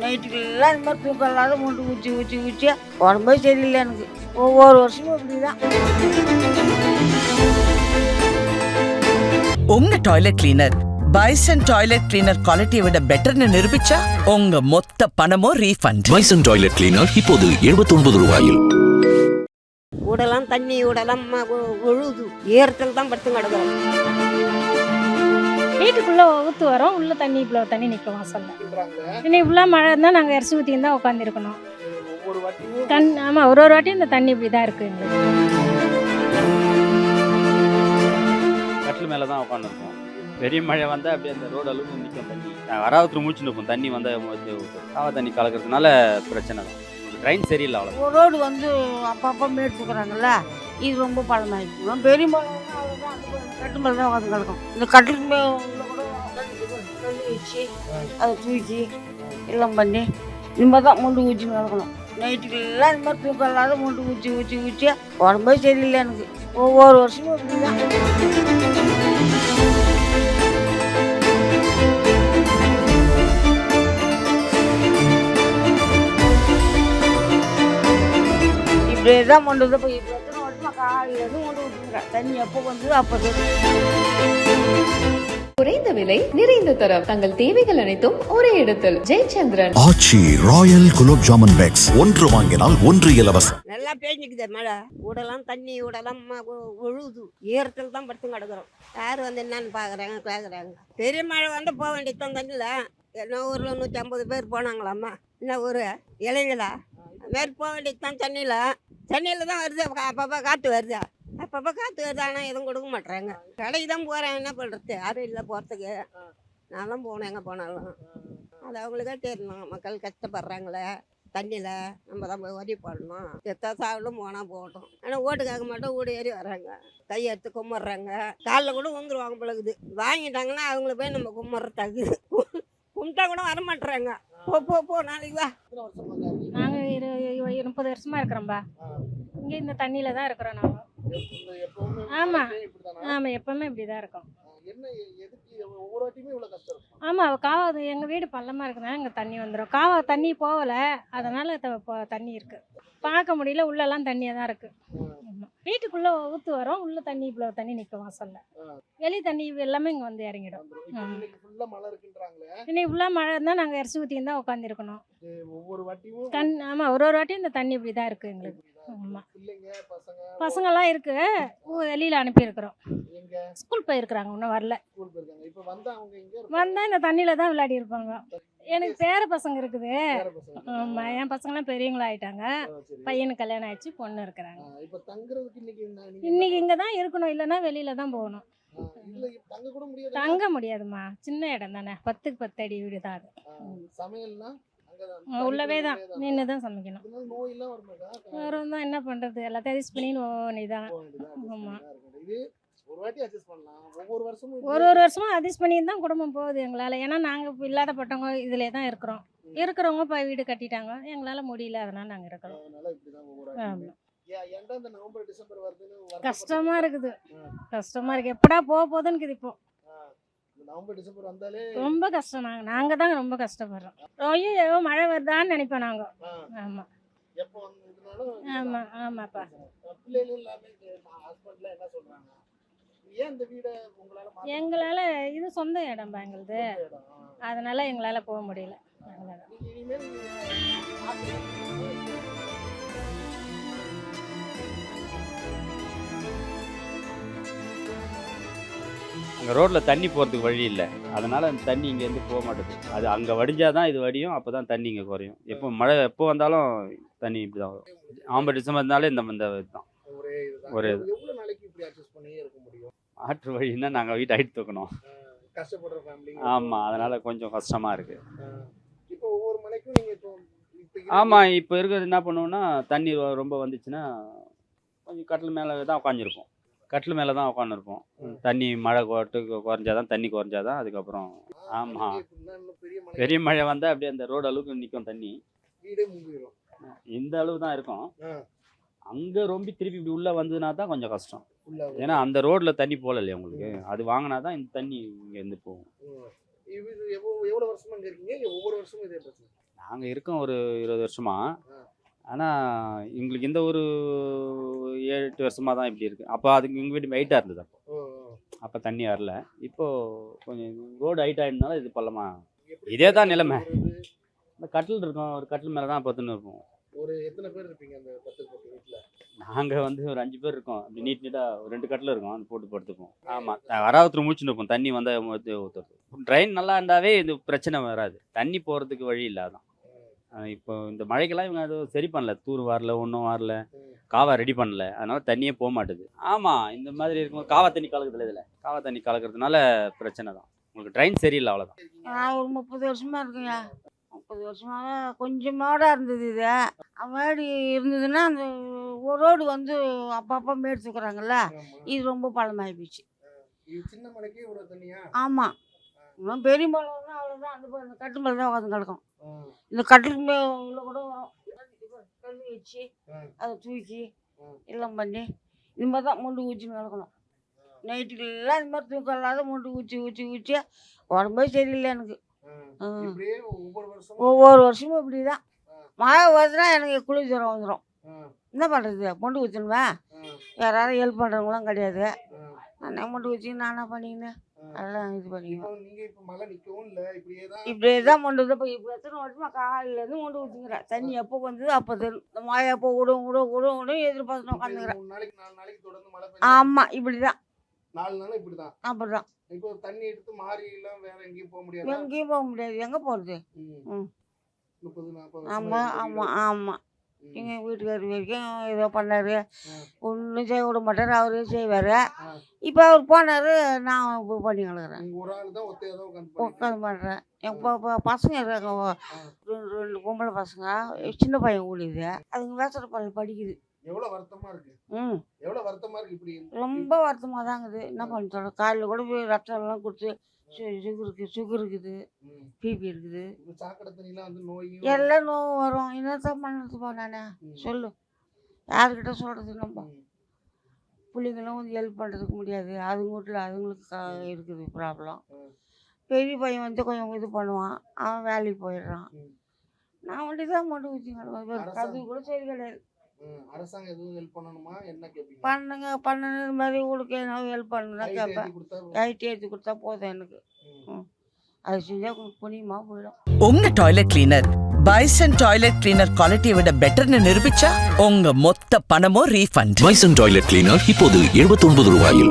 நைட்டுக்கெல்லாம் இந்த மாதிரி தூக்கம் இல்லாத மூண்டு ஊச்சி ஊச்சி ஊச்சி உடம்பே சரியில்லை எனக்கு. ஒவ்வொரு வருஷமும் இப்படி தான் உங்க toilet cleaner Bison toilet cleaner குவாலிட்டியை விட பெட்டர்னு நிரூபிச்சா உங்க மொத்த பணமும் ரீஃபண்ட் பைசன் டாய்லெட் கிளீனர் இப்போது 79 ரூபாயில். உடலாம் தண்ணி உடலாம் உழுது ஈரத்தில் தான் படுத்து கிடக்குறோம். வீட்டுக்குள்ள ஊத்து வரோம் உள்ள தண்ணி இவ்வளோ தண்ணி நிற்கும் வாசல்ல இன்னும் இவ்வளோ மழை இருந்தால் நாங்கள் இறச்சி ஊற்றின்னு தான் உட்காந்துருக்கணும் தண் ஆமாம் ஒரு ஒரு வாட்டியும் இந்த தண்ணி இப்படி தான் இருக்குது எங்களுக்கு. கட்டில் மேலே தான் உட்காந்துருப்போம் பெரிய மழை வந்தால் அப்படியே அந்த ரோடு அளவுக்கு நிற்கும் தண்ணி. வராவத்துல மூச்சு நிற்கும் தண்ணி வந்தால் காவ தண்ணி கலக்கிறதுனால பிரச்சனை தான் ட்ரைன் சரியில்லை அவ்வளோ ரோடு வந்து அப்பப்போ மேட்டுக்கிறாங்கல்ல இது ரொம்ப பழமாயிருக்கு பெரிய மலை கட்டு மேலே தான் உட்காந்து கிடக்கும். இந்த கட்டுக்கு மேலே வச்சு அதை தூக்கி எல்லாம் பண்ணி இந்த மாதிரி தான் மூண்டு ஊச்சி நடக்கணும் நைட்டுக்கெல்லாம் இந்த மாதிரி தூக்கம் இல்லாத மூண்டு ஊச்சி ஊச்சி ஊச்சி உடம்பே சரியில்லை எனக்கு. ஒவ்வொரு வருஷமும் இப்படியே தான். இப்படியே தான் போய் வருஷமா காலையிலேருந்து கொண்டு விட்டுருக்கேன் தண்ணி எப்போ வந்து அப்போ குறைந்த விலை நிறைந்த தரம். தங்கள் தேவைகள் அனைத்தும் ஒரே இடத்தில். Jayachandran. Aachi royal gulab jamun packs. ஒன்று வாங்கினால் ஒன்று இலவசம். நல்லா பேஞ்சுக்குது மழை. உடலாம் தண்ணி உடலாம் உழுது ஈரத்தில் தான் படுத்து கிடக்குறோம். யார் வந்து என்னன்னு பார்க்குறாங்க கேட்குறாங்க பெரிய மழை வந்து போக வேண்டியது தான் தண்ணியில். என்ன ஊரில் நூற்றி ஐம்பது பேர் போனாங்களாம்மா. என்ன ஊர்? இளைஞலா மாரி போக வேண்டியது தான் தண்ணியில். சென்னையில் தான் வருது. அப்பப்போ காற்று வருது. அப்பப்போ காற்று வருது. ஆனால் எதுவும் கொடுக்க மாட்றாங்க. கடைக்கு தான் போகிறேன் என்ன பண்ணுறது யாரும் இல்லை போகிறதுக்கு நான் தான் போகணும். எங்கே போனாலும். அது அவங்களுக்கே தெரியணும். மக்கள் கஷ்டப்படுறாங்களே. தண்ணியில் நம்ம தான் போய் உதவி பண்ணணும் எத்தா சாவிலும் போனால் போகட்டும் ஆனால் ஓட்டு கேட்க மாட்டோம். ஓடி ஏறி வர்றாங்க. கையெடுத்து கும்பிட்றாங்க. காலில் கூட உந்துருவாங்க பிள்ளைக்குது வாங்கிட்டாங்கன்னா அவங்கள போய் நம்ம கும்பிட்றதாக்குது கும்பிட்டா கூட வரமாட்டுறாங்க போ போ போ. நாளைக்கு வா. நாங்கள் முப்பது வருஷமா இருக்கிறோம்பா. இங்கே இந்த தண்ணியில் தான் இருக்கிறோம் நாங்கள் ஆமாம் ஆமாம் எப்பவுமே இப்படி தான் இருக்கோம். ஆமாம் காவா எங்கள் வீடு பள்ளமாக இருக்குதுனால இங்கே தண்ணி வந்துடும் காவா தண்ணி போகலை அதனால் தண்ணி இருக்குது பார்க்க முடியல உள்ளெல்லாம் தண்ணியாக தான் இருக்குது ஆமாம் வீட்டுக்குள்ளே ஊற்று வரோம் உள்ள தண்ணி இவ்வளோ தண்ணி நிற்கும் வாசல்ல வெளி தண்ணி எல்லாமே இங்கே வந்து இறங்கிடும். இன்னும் இவ்வளோ மழை இருந்தால் நாங்கள் இறச்சி ஊற்றின்னு தான் உட்காந்துருக்கணும் ஒவ்வொரு வாட்டியும் தண் ஆமாம் ஒரு ஒரு வாட்டியும் இந்த தண்ணி இப்படி தான் இருக்குது எங்களுக்கு பிள்ளைங்க பசங்க பசங்கள்லாம் இருக்கு. வெளியில் அனுப்பியிருக்கிறோம். எங்க? ஸ்கூல் போயிருக்கிறாங்க இன்னும் வரல. வந்தா இந்த தண்ணியில் தான் விளையாடி இருப்பாங்க எனக்கு பேர பசங்க இருக்குது. பசங்க ஆமாம் என் பசங்களாம் பெரியவங்களா ஆயிட்டாங்க. பையனுக்கு கல்யாணம் ஆயிடுச்சு பொண்ணு இருக்கிறாங்க. இன்னைக்கு இங்கே தான் இருக்கணும் இல்லைன்னா வெளியில தான் போகணும். தங்க கூட முடியாது. தங்க முடியாதும்மா. சின்ன இடம் தானே. பத்துக்கு பத்து அடி வீடு தான் அது. உள்ளவே தான். நின்று தான். சமைக்கணும். எல்லாம் வரும் தான் என்ன பண்ணுறது எல்லாத்தையும் அட்ஜஸ்ட் பண்ணி நீ தான் போக adjust ஆமா. ஒரு ஒரு வருஷமும் அட்ஜஸ்ட் பண்ணி தான் குடும்பம் போகுது எங்களால். ஏன்னா நாங்கள் இப்போ இல்லாதப்பட்டவங்க இதிலே தான் இருக்கிறோம். இருக்கிறவங்க இப்போ வீடு கட்டிட்டாங்க. எங்களால் முடியல அதனால் நாங்கள் இருக்கிறோம். ஆமாம் கஷ்டமாக இருக்குது. ஆ. கஷ்டமாக இருக்குது எப்படா போக போகுதுன்னு இப்போ. ரொம்ப கஷ்டம். நாங்கள் நாங்கள் தான் ரொம்ப கஷ்டப்படுறோம். ஐயோ மழை வருதான்னு நினைப்போம் நாங்கள் ஆ, ஆமாம் எப்போ வந்து இதனால ஆமாம் ஆமாப்பா. எங்களால் இது சொந்த இடம்பா எங்களுது. அதனால் எங்களால் போக முடியல. அங்கே ரோட்டில் தண்ணி போகிறதுக்கு வழி இல்லை. அதனால் அந்த தண்ணி இங்கேருந்து போக மாட்டேது. அது அங்கே வடிஞ்சாதான் தான் இது வடியும் அப்போ தான் தண்ணி இங்கே குறையும். எப்போ மழை எப்போ வந்தாலும் தண்ணி இப்படி தான் வரும். ஆம்பர் டிசம்பர் இருந்தாலே இந்த இந்த இதுதான். ஒரே இதுதான். மாற்று வழின்னா நாங்கள் வீட்டை அடித்து தூக்கணும். ஆ, கஷ்டப்படுற ஃபேமிலி ஆமாம் அதனால் கொஞ்சம் கஷ்டமாக இருக்குது இப்போ ஒவ்வொரு மலைக்கும் நீங்க இப்போ இப்போ இருக்கிற- ஆமாம் இப்போ இருக்கிறது என்ன பண்ணுவோம்னா தண்ணி ரொம்ப வந்துச்சுன்னா கொஞ்சம் கட்டில் மேலே தான் உட்காந்துருப்போம் கட்டில் மேலே தான் உட்காந்துருப்போம் தண்ணி மழை கொட்டு குறைஞ்சாதான் தண்ணி குறைஞ்சாதான் அதுக்கப்புறம் ஆமா. இங்கே இப்படின்னா இன்னும் பெரிய மழை. வந்தால் அப்படியே அந்த ரோடு அளவுக்கு நிற்கும் தண்ணி. இந்த அளவு தான் இருக்கும். அங்கே ரொம்ப திருப்பி இப்படி உள்ளே வந்ததுனா தான் கொஞ்சம் கஷ்டம். ஏன்னா அந்த ரோட்டில் தண்ணி போகல இல்லையா உங்களுக்கு அது வாங்கினா தான் இந்த தண்ணி இங்கேருந்து போகும். வருஷமா இங்க இருக்கீங்க? இல்ல ஒவ்வொரு வருஷமும் இதே பிரச்சனை. நாங்கள் இருக்கோம் ஒரு இருபது வருஷமா. ஆனால் எங்களுக்கு இந்த ஒரு ஏழு எட்டு வருஷமாக தான் இப்படி இருக்குது அப்போ அதுக்கு எங்கள் வீட்டு வெயிட்டாக இருந்தது அப்போ. அப்போ தண்ணி வரல. இப்போது கொஞ்சம் ரோடு ஹைட் ஆகிடுனால இது எப்படி இதே தான் நிலைமை. இந்த கட்டில் இருக்கும் ஒரு கட்டில் மேலே தான் பத்துன்னு இருப்போம் ஒரு எத்தனை பேர் இருப்பீங்க அந்த பத்து நாங்கள் வந்து ஒரு அஞ்சு பேர் இருக்கோம். அப்படி நீட் நீட்டாக ஒரு ரெண்டு கட்டில் இருக்கும். அது போட்டு படுத்துப்போம். ஆமாம் வராவத்துல மூச்சுன்னு இருப்போம். தண்ணி வந்தால் ஊற்றுறது ட்ரெயின் நல்லா இருந்தாவே இது பிரச்சனை வராது. தண்ணி போகிறதுக்கு வழி இல்லை அதான் அஹ் இப்போ இந்த மழைக்கெல்லாம் இவங்க அது சரி பண்ணல. தூர் வரல ஒன்றும் வரல. காவா ரெடி பண்ணல. அதனால தண்ணியே போக மாட்டுது. ஆமாம் இந்த மாதிரி இருக்கும்போது காவா தண்ணி கலக்குதுல இதில். காவா தண்ணி கலக்கிறதுனால பிரச்சனை தான் உங்களுக்கு ட்ரெயின் சரியில்லை அவ்வளோதான் நான் ஒரு முப்பது வருஷமா இருக்கேங்க முப்பது வருஷமாக கொஞ்சமாடா இருந்தது இது. முன்னாடி இருந்ததுன்னா அந்த ஒரு ரோடு வந்து அப்பப்போ மேடு தூக்குறாங்கல்ல. இது ரொம்ப பழமாகி போச்சு. ஆமாம் இன்னும் பெரிய மலைன்னா அவ்வளோதான் அந்த இந்த கட்டு மேலே தான் உட்காந்து கிடக்கும். இந்த கட்டுக்கு மேலே உள்ள கூட வரும். கல் வச்சு. அதை தூக்கி. எல்லாம் பண்ணி இது மாதிரி தான் முண்டு ஊற்றின்னு கிடக்கணும் நைட்டுக்கெல்லாம் இது மாதிரி தூக்கம் இல்லாத முண்டு ஊற்றி ஊற்றி ஊற்றி உடம்பே சரியில்லை எனக்கு. ஒவ்வொரு வருஷமும் இப்படி தான் மழை வருதுன்னா எனக்கு குளிர் ஜுரம் வந்துடும் என்ன பண்ணுறது முண்டு ஊற்றணுவேன் ஆ, யாராவது ஹெல்ப் பண்ணுறவங்களாம் கிடையாது. நானே முண்டு ஊற்றி நானா பண்ணிக்கின்னு அதெல்லாம் இது பண்ணிக்குவேன் இல்ல இப்படியே தான் தான் முண்டு இப்போ இப்போ எத்தனை வருஷமா காலையிலேருந்து முண்டு ஊற்றிக்கிறேன் தண்ணி எப்போ வந்தது அப்போ தெரியும் மழை எப்போ விடும் விடும் விடும் விடும் எதிர்பார்த்து உட்காந்துக்கிறேன் ஆமாம் இப்படி தான் நாலு நாள் அப்படி தான் இப்போ தண்ணி எடுத்து மாறி எல்லாம் வேற எங்கேயும் போக முடியாது? எங்கேயும் போக முடியாது. எங்கே போகிறது. முப்பது நாற்பது ஆமாம் ஆமாம் ஆமாம் எங்கள் வீட்டுக்கார் வரைக்கும் ஏதோ பண்ணார். ஒன்றும் செய்ய விட மாட்டார். அவரே செய்வார். இப்போ அவர் போனார் நான் இப்போ பண்ணி கிடக்குறேன் உட்காந்து பண்ணுறேன் இப்போ பசங்க இருக்காங்க. ரெண்டு ரெண்டு பொம்பளை பசங்க. சின்ன பையன் கூடியது. அதுங்க வேசர பள்ளி படிக்குது. எவ்வளவு வருத்தமா இருக்கு? ம் எவ்வளவு வருத்தமா இருக்கு இப்படி ரொம்ப வருத்தமாக தாங்குது என்ன பண்ண சொல்கிறேன் காலையில் கூட போய் ரத்தம் எல்லாம் கொடுத்து சுகர் இருக்குது. சுகர் இருக்குது. பிபி இருக்குது எல்லாம் நோவு வரும். என்னத்தான் பண்ணுறது போ நானே. சொல்லு. யாருக்கிட்ட சொல்கிறது நம்ம. பிள்ளைங்களும் வந்து ஹெல்ப் பண்ணுறதுக்கு முடியாது. அதுங்க வீட்டில் அதுங்களுக்கு இருக்குது ப்ராப்ளம். பெரிய பையன் வந்து கொஞ்சம் இது பண்ணுவான். அவன் வேலைக்கு போயிடுறான். நான் மட்டும் தான் மட்டும் ஊற்றி அது அரசாங்கம். கூட சரி கிடையாது. அரசாங்கம் எதுவும் ஹெல்ப் பண்ணணுமா? என்ன கேட்பீங்க பண்ணுங்க பண்ணுங்க. இது மாதிரி உங்களுக்கு என்ன ஹெல்ப் லைட் கேட்பேன் லைட் ஏற்றி கொடுத்தா போதும் எனக்கு. அது செஞ்சால் புனியமாக போயிடும். உங்க toilet cleaner Bison toilet cleaner குவாலிட்டியை விட பெட்டர்னு நிரூபிச்சா உங்க மொத்த பணமும் ரீஃபண்ட் பைசன் டாய்லெட் கிளீனர் இப்போது 79 ரூபாயில்.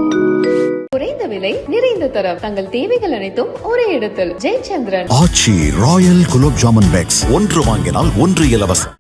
குறைந்த விலை நிறைந்த தரம். தங்கள் தேவைகள் அனைத்தும் ஒரே இடத்தில். Jayachandran. Aachi royal gulab jamun packs. ஒன்று வாங்கினால் ஒன்று இலவசம்.